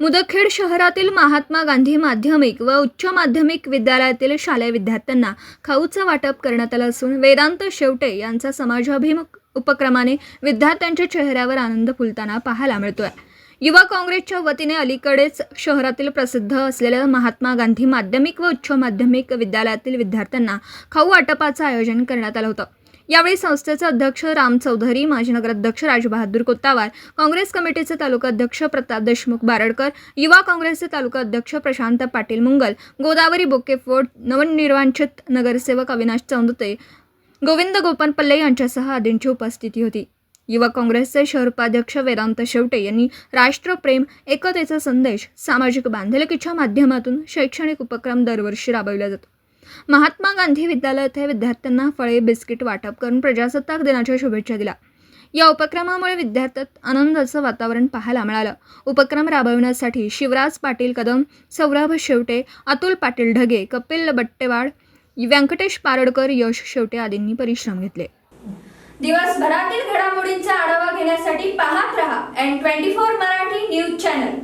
मुदखेड शहरातील महात्मा गांधी माध्यमिक व उच्च माध्यमिक विद्यालयातील शालेय विद्यार्थ्यांना खाऊचं वाटप करण्यात आलं असून वेदांत शेवटे यांचा समाजाभिमुख उपक्रमाने विद्यार्थ्यांच्या चेहऱ्यावर आनंद फुलताना पाहायला मिळतोय. युवा काँग्रेसच्या वतीने अलीकडेच शहरातील प्रसिद्ध असलेल्या महात्मा गांधी माध्यमिक व उच्च माध्यमिक विद्यालयातील विद्यार्थ्यांना खाऊ वाटपाचं आयोजन करण्यात आलं होतं. यावेळी संस्थेचे अध्यक्ष राम चौधरी माजी नगराध्यक्ष राजबहादूर कोत्तावार काँग्रेस कमिटीचे तालुका अध्यक्ष प्रताप देशमुख बारडकर युवा काँग्रेसचे तालुका अध्यक्ष प्रशांत पाटील मुंगल गोदावरी बोकेफोड नवनिर्वांचित नगरसेवक अविनाश चौंदते गोविंद गोपन पल्ले यांच्यासह आदींची उपस्थिती होती. युवा काँग्रेसचे शहर उपाध्यक्ष वेदांत शेवटे यांनी राष्ट्रप्रेम एकतेचा संदेश सामाजिक बांधिलकीच्या माध्यमातून शैक्षणिक उपक्रम दरवर्षी राबविला जातो. महात्मा गांधी विद्यालयात हे विद्यार्थ्यांना फळे बिस्किट वाटप करून प्रजासत्ताक दिनाच्या शुभेच्छा दिल्या. या उपक्रमामुळे विद्यार्थ्यात आनंदाचं वातावरण पाहायला मिळालं. उपक्रम राबविण्यासाठी शिवराज पाटील कदम सौरभ शेवटे अतुल पाटील ढगे कपिल बट्टेवाड व्यंकटेश पारडकर यश शेवटे आदींनी परिश्रम घेतले. दिवसभरातील घडामोडींचा आढावा घेण्यासाठी पाहत रहा N twenty four Marathi news channel